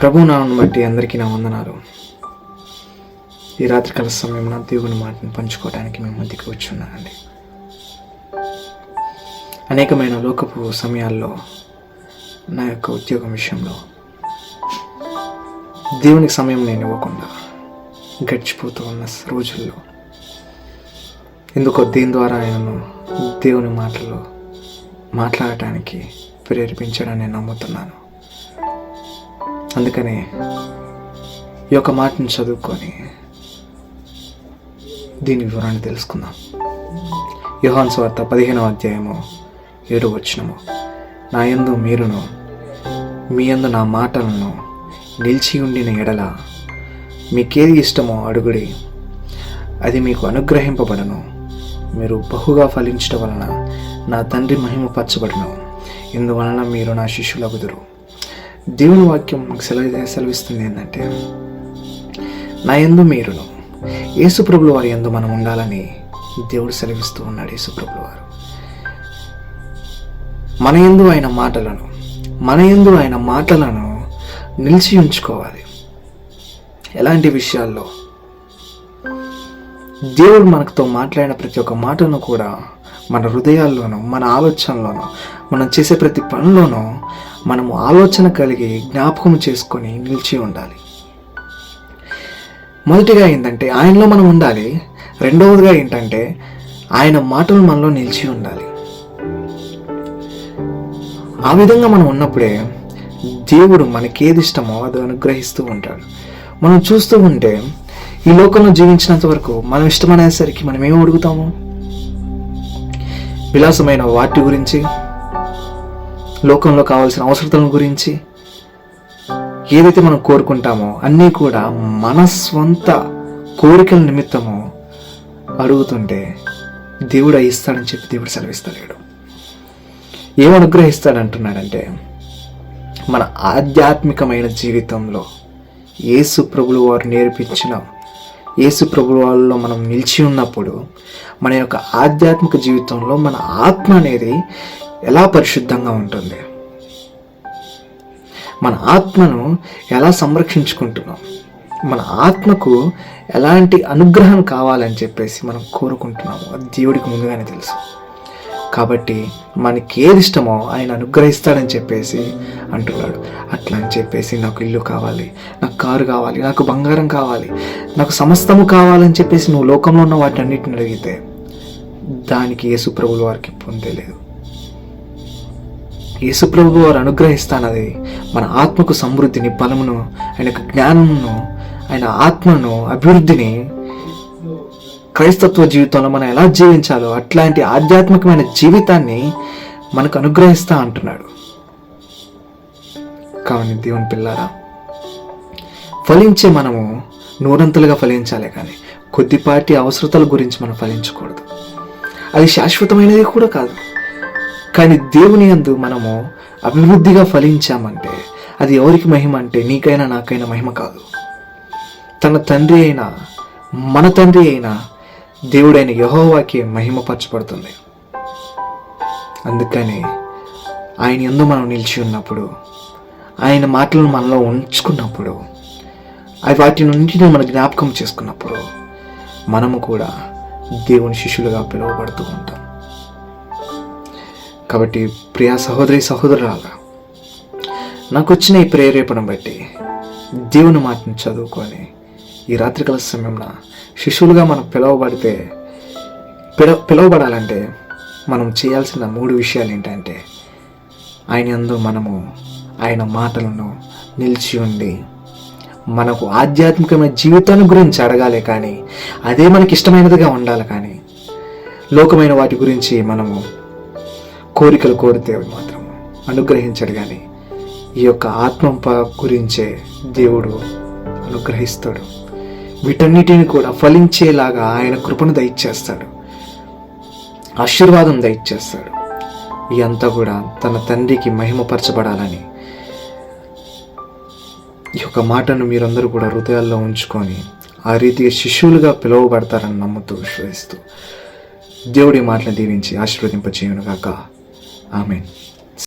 ప్రభు నామను బట్టి అందరికీ నా వందనాలు. ఈ రాత్రికాల సమయంలో దేవుని మాటను పంచుకోవడానికి మేము ముందుకు వచ్చున్నానండి. అనేకమైన లోకపు సమయాల్లో నా యొక్క ఉద్యోగం విషయంలో దేవునికి సమయం నేను ఇవ్వకుండా గడిచిపోతూ ఉన్న రోజుల్లో ఎందుకో దీని ద్వారా నేను దేవుని మాటలు మాట్లాడటానికి ప్రేరేపించాడని నేను నమ్ముతున్నాను. అందుకనే ఈ యొక్క మాటను చదువుకొని దీని వివరాన్ని తెలుసుకుందాం. యోహాన్ స్వార్త పదిహేనవ అధ్యాయము ఏడు వచ్చినము నా యందు మీరును మీ యందు నా మాటలను నిలిచి ఉండిన ఎడల మీకేది ఇష్టమో అడుగుడి. అది మీకు అనుగ్రహింపబడను. మీరు బహుగా ఫలించడం వలన నా తండ్రి మహిమపరచబడను. ఇందువలన మీరు నా శిష్యులగుదురు. దేవుని వాక్యం నాకు సెలవు సెలవిస్తుంది ఏంటంటే నా యందు మీరును. యేసుప్రభులు వారి ఎందు మనం ఉండాలని దేవుడు సెలవిస్తూ ఉన్నాడు యేసుప్రభులు వారు. మన ఎందు ఆయన మాటలను మన ఎందు ఆయన మాటలను నిలిచి ఉంచుకోవాలి. ఎలాంటి విషయాల్లో దేవుడు మనతో మాట్లాడిన ప్రతి ఒక్క మాటను కూడా మన హృదయాల్లోనూ మన ఆలోచనలోనూ మనం చేసే ప్రతి పనిలోనూ మనము ఆలోచన కలిగి జ్ఞాపకం చేసుకొని నిలిచి ఉండాలి. మొదటిగా ఏంటంటే ఆయనలో మనం ఉండాలి. రెండవదిగా ఏంటంటే ఆయన మాటలు మనలో నిలిచి ఉండాలి. ఆ విధంగా మనం ఉన్నప్పుడే దేవుడు మనకేది ఇష్టమో అది అనుగ్రహిస్తూ ఉంటాడు. మనం చూస్తూ ఉంటే ఈ లోకంలో జీవించినంత వరకు మనం ఇష్టమనేసరికి మనం ఏం అడుగుతాము? విలాసమైన వాటి గురించి లోకంలో కావాల్సిన అవసరతల గురించి ఏదైతే మనం కోరుకుంటామో అన్నీ కూడా మన స్వంత కోరికల నిమిత్తము అడుగుతుంటే దేవుడు ఇస్తాడని చెప్పి దేవుడు సెలవిస్తలేడు. ఏమనుగ్రహిస్తాడంటున్నాడంటే అనుగ్రహిస్తాడంటున్నాడంటే మన ఆధ్యాత్మికమైన జీవితంలో యేసు ప్రభులు వారు నేర్పించిన యేసు ప్రభుల వాళ్ళలో మనం నిలిచి ఉన్నప్పుడు మన యొక్క ఆధ్యాత్మిక జీవితంలో మన ఆత్మ అనేది ఎలా పరిశుద్ధంగా ఉంటుంది? మన ఆత్మను ఎలా సంరక్షించుకుంటున్నాం? మన ఆత్మకు ఎలాంటి అనుగ్రహం కావాలని చెప్పేసి మనం కోరుకుంటున్నాము. దేవుడికి ముందుగానే తెలుసు. కాబట్టి మనకి ఏది ఇష్టమో ఆయన అనుగ్రహిస్తాడని చెప్పేసి అంటున్నాడు. అట్లా అని చెప్పేసి నాకు ఇల్లు కావాలి నాకు కారు కావాలి నాకు బంగారం కావాలి నాకు సమస్తము కావాలని చెప్పేసి నువ్వు లోకంలో ఉన్న వాటి అన్నిటిని అడిగితే దానికి యేసుప్రభుల వారికి పొందలేదు యేసుప్రభు వారు అనుగ్రహిస్తానది మన ఆత్మకు సమృద్ధిని బలమును ఆయన జ్ఞానమును ఆయన ఆత్మను అభివృద్ధిని క్రైస్తత్వ జీవితంలో మనం ఎలా జీవించాలో అట్లాంటి ఆధ్యాత్మికమైన జీవితాన్ని మనకు అనుగ్రహిస్తా అంటున్నాడు. కావని దేవుని పిల్లారా ఫలించే మనము నూరంతలుగా ఫలించాలి కానీ కొద్దిపాటి అవసరతల గురించి మనం ఫలించకూడదు. అది శాశ్వతమైనది కూడా కాదు. కానీ దేవుని యందు మనము అభివృద్ధిగా ఫలించామంటే అది ఎవరికి మహిమ అంటే నీకైనా నాకైనా మహిమ కాదు. తన తండ్రి అయినా మన తండ్రి అయినా దేవుడైన యహోవాకి మహిమపరచబడుతుంది. అందుకని ఆయన ఎందు మనం నిలిచి ఉన్నప్పుడు ఆయన మాటలను మనలో ఉంచుకున్నప్పుడు అవి వాటి నుండి మన జ్ఞాపకం చేసుకున్నప్పుడు మనము కూడా దేవుని శిష్యులుగా పిలువబడుతూ ఉంటాం. కాబట్టి ప్రియా సహోదరి సహోదరులాగా నాకు వచ్చిన ఈ ప్రేరేపణ బట్టి దేవుని మాటను చదువుకొని ఈ రాత్రికాల సమయంలో శిష్యులుగా మనం పిలువబడితే పిల పిలువబడాలంటే మనం చేయాల్సిన మూడు విషయాలు ఏంటంటే ఆయన యందు మనము ఆయన మాటలను నిలిచి ఉండి మనకు ఆధ్యాత్మికమైన జీవితాన్ని గురించి అడగాలి కానీ అదే మనకి ఇష్టమైనదిగా ఉండాలి కానీ లోకమైన వాటి గురించి మనము కోరికలు కోరితే మాత్రం అనుగ్రహించడు కానీ ఈ యొక్క ఆత్మ ప- గురించే దేవుడు అనుగ్రహిస్తాడు. వీటన్నిటిని కూడా ఫలించేలాగా ఆయన కృపను దయచేస్తాడు. ఆశీర్వాదం దయచేస్తాడు. ఇదంతా కూడా తన తండ్రికి మహిమపరచబడాలని ఈ యొక్క మాటను మీరందరూ కూడా హృదయాల్లో ఉంచుకొని ఆ రీతిగా శిష్యులుగా పిలువబడతారని నమ్ముతూ విశ్వసిస్తూ దేవుడి మాటలు దీవించి ఆశీర్వదింపచేయునుగాక. ఆమెన్.